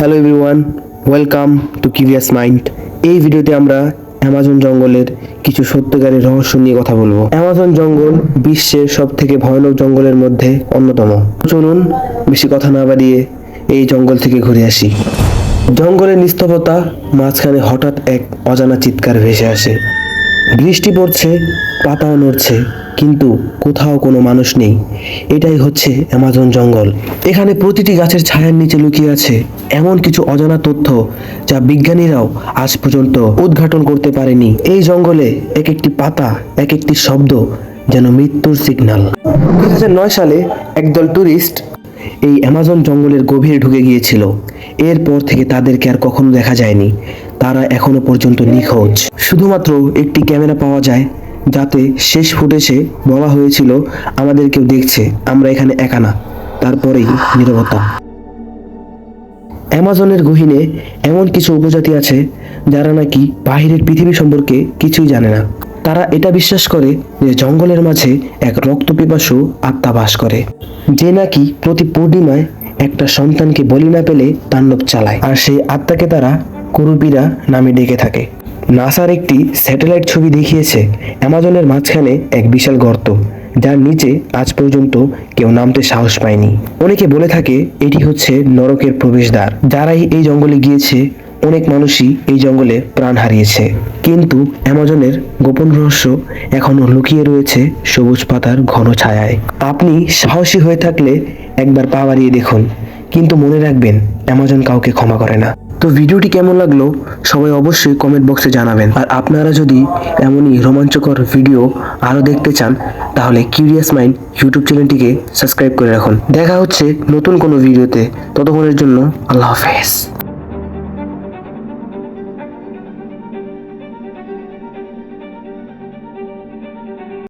Hello everyone welcome to curious mind এই ভিডিওতে আমরা অ্যামাজন জঙ্গলের কিছু সত্যিকারের রহস্য নিয়ে কথা বলব। অ্যামাজন জঙ্গল বিশ্বের সব থেকে ভয়ানক জঙ্গলের মধ্যে অন্যতম। চলুন বেশি কথা না বাড়িয়ে এই জঙ্গল থেকে ঘুরে আসি। জঙ্গলের নিস্তবতা মাঝখানে হঠাৎ এক অজানা চিৎকার ভেসে আসে। বৃষ্টি পড়ছে, পাতাও নড়ছে, কিন্তু কোথাও কোনো মানুষ নেই। এটাই হচ্ছে অ্যামাজন জঙ্গল। এখানে প্রতিটি গাছের ছায়ার নিচে লুকিয়ে আছে এমন কিছু অজানা তথ্য যা বিজ্ঞানীরাও আজ পর্যন্ত উদ্ঘাটন করতে পারেনি। এই জঙ্গলে এক একটি পাতা এক একটি শব্দ যেন মৃত্যুর সিগন্যাল দু সালে একদল ট্যুরিস্ট এই অ্যামাজন জঙ্গলের গভীরে ঢুকে গিয়েছিল। এরপর থেকে তাদেরকে আর কখনো দেখা যায়নি। তারা এখনও পর্যন্ত নিখোঁজ। শুধুমাত্র একটি ক্যামেরা পাওয়া যায়, যাতে শেষ ফুটেজে বলা হয়েছিল, আমাদের কেউ দেখছে, আমরা এখানে একা না। তারপরেই নীরবতা। অ্যামাজনের গহীনে এমন কিছু উপজাতি আছে, যারা নাকি বাহিরের পৃথিবী সম্পর্কে কিছুই জানে না। তারা এটা বিশ্বাস করে যে জঙ্গলের মাঝে এক রক্তপিপাসু আত্মা বাস করে, যে নাকি প্রতি পূর্ণিমায় একটা সন্তানকে বলি না পেলে তাণ্ডব চালায়। আর সেই আত্মাকে তারা কুরুপিরা নামে ডেকে থাকে। নাসার একটি স্যাটেলাইট ছবি দেখিয়েছে অ্যামাজনের মাঝখানে এক বিশাল গর্ত, যার নিচে আজ পর্যন্ত কেউ নামতে সাহস পায়নি। অনেকে বলে থাকে, এটি হচ্ছে নরকের প্রবেশদ্বার, যারাই এই জঙ্গলে গিয়েছে, অনেক মানুষই এই জঙ্গলে প্রাণ হারিয়েছে। কিন্তু অ্যামাজনের গোপন রহস্য এখনও লুকিয়ে রয়েছে সবুজ পাতার ঘন ছায়ায়। আপনি সাহসী হয়ে থাকলে একবার পা বাড়িয়ে দেখুন, কিন্তু মনে রাখবেন, অ্যামাজন কাউকে ক্ষমা করে না। তো ভিডিওটি কেমন লাগল সবাই অবশ্যই কমেন্ট বক্সে জানাবেন। আর আপনারা যদি এমনই রোমাঞ্চকর ভিডিও আরও দেখতে চান, তাহলে কিউরিয়াস মাইন্ড ইউটিউব চ্যানেলটিকে সাবস্ক্রাইব করে রাখুন। দেখা হচ্ছে নতুন কোনো ভিডিওতে। ততক্ষণের জন্য আল্লাহ হাফেজ।